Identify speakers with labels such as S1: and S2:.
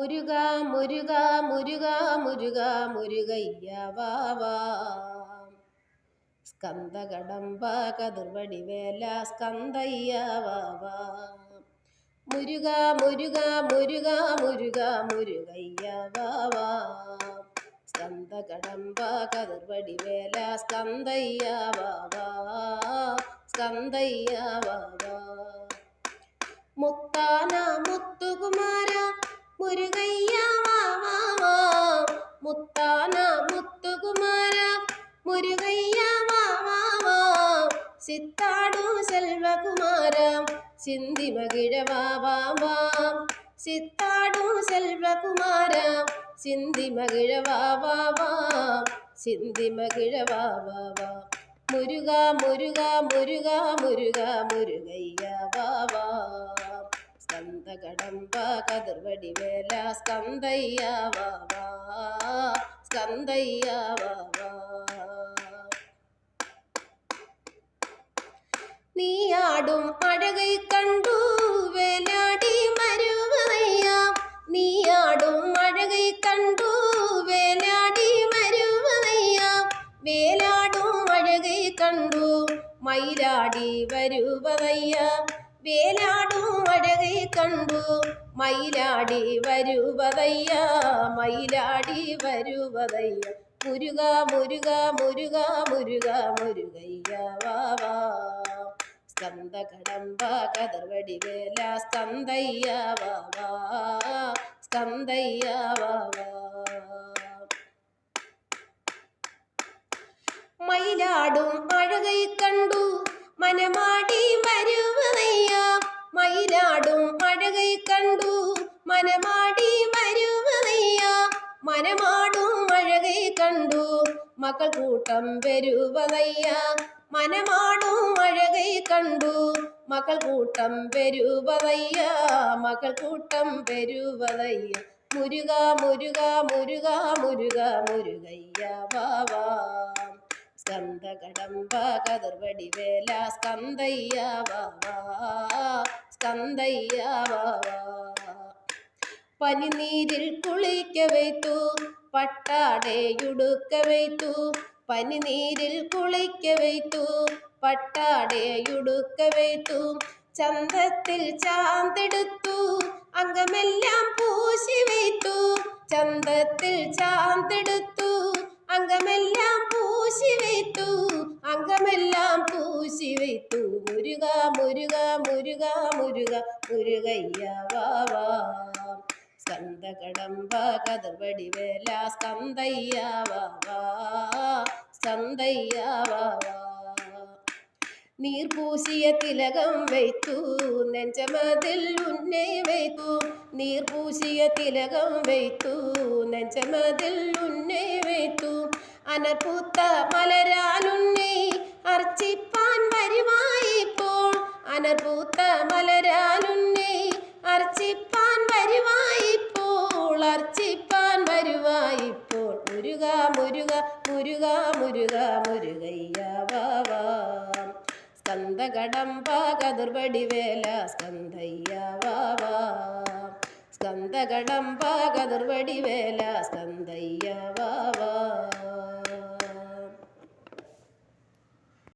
S1: മുരുക മുരുക മുരുക മുരുക മുരുകയ്യ വാവാ സ്കന്ദകടമ്പ കതിർവടി വേല സ്കന്ദയ്യ വാവാ മുരുക മുരുക മുരുക മുരുക മുരുകയ്യ വാവാ സ്കന്ദകടമ്പ കതിർവടി വേല സ്കന്ദയ്യ വാവാ സ്കന്ദയ്യ വാവാ മുത്താന മുത്തുകുമാര മുരുകയ്യ വാവാ മുത്താന മുത്തുകുമാര. മുരുകയ്യ വാവാ സിത്താടു സെൽവകുമാര. സിന്തി മകിഴവാവാ സിത്താടു സെൽവകുമാര. സിന്തി മകിഴവാവാ സിന്തി മകിഴവാവാ മുരുക മുരുക മുരുക മുരുക മുരുകയ്യ വാവാ കതിർവടി വേല സ്കന്ദയ്യ വാവാ സ്കന്ദയ്യ വാവാ നീയാടും അഴകൈ കണ്ടു വേലാടി മരുവയ്യ. നീയാടും അഴകൈ കണ്ടു വേലാടി മരുവയ്യ. വേലാടും അഴകൈ കണ്ടു മയിലാടി വരുവതയ്യ വേലാടും അഴകை കണ്ടു. മയിലാടി വരുവതയ്യ മയിലാടി വരുവതയ്യ. മുരുക മുരുക മുരുക മുരുക മുരുകയ്യ വാവാ സ്കന്ദകടമ്പ കതർവടി വേല സ്കന്ദയ്യ വാവാ സ്കന്ദയ്യ വാവാ മയിലാടും മക്കൾ കൂട്ടം വരുവതയ്യ മനമാണു അഴകൈ കണ്ടു. മകൾ കൂട്ടം വരുവതയ്യ മകൾ കൂട്ടം വരുവതയ്യ മുരുക മുരുക മുരുക മുരുക മുരുകയ്യ വാവാ സ്കന്ദകടമ്പ കതിർവടി വേല സ്കന്ദയ്യ വാവാ സ്കന്ദയ്യ വാവാ പനിനീരിൽ കുളിക്ക വയ്ത്തു പട്ടാടയുടുക്ക വയ്ത്തു പനിനീരിൽ കുളിക്ക വയ്ത്തു പട്ടാടയുടുക്ക വയ്ത്തു ചന്തത്തിൽ ചാന്തെടുത്തു അംഗമെല്ലാം പൂശി വയ്ത്തു ചന്തത്തിൽ ചാന്തെടുത്തു അംഗമെല്ലാം പൂശി വയ്ത്തു അംഗമെല്ലാം പൂശി വയ്ത്തു. മുരുക മുരുക മുരുക മുരുക മുരുകയ്യ വാവാ സ്കന്ദകടമ്പ കഥപടി വേല സ്കന്ദയ്യ സ്കന്ദയ്യ തിലകം വയ്ത്തു. നെഞ്ചമതിൽ ഉന്നെ വയ്ത്തു. നീർപൂശിയ തിലകം വയ്ത്തു. നെഞ്ചമതിൽ ഉന്നെ വയ്ത്തു. അനർപൂത്ത മലരാലുണ്ണി അർച്ചിപ്പാൻ അർച്ചിപ്പാൻ വരുവായിപ്പോൾ മുരുക മുരുക മുരുക മുരുക മുരുകയ്യ വാവാ സ്കന്ദകടമ്പ കതിർവടി വേല സ്കന്ദയ്യ വാവാ സ്കന്ദകടമ്പ കതിർവടി വേല വാവാ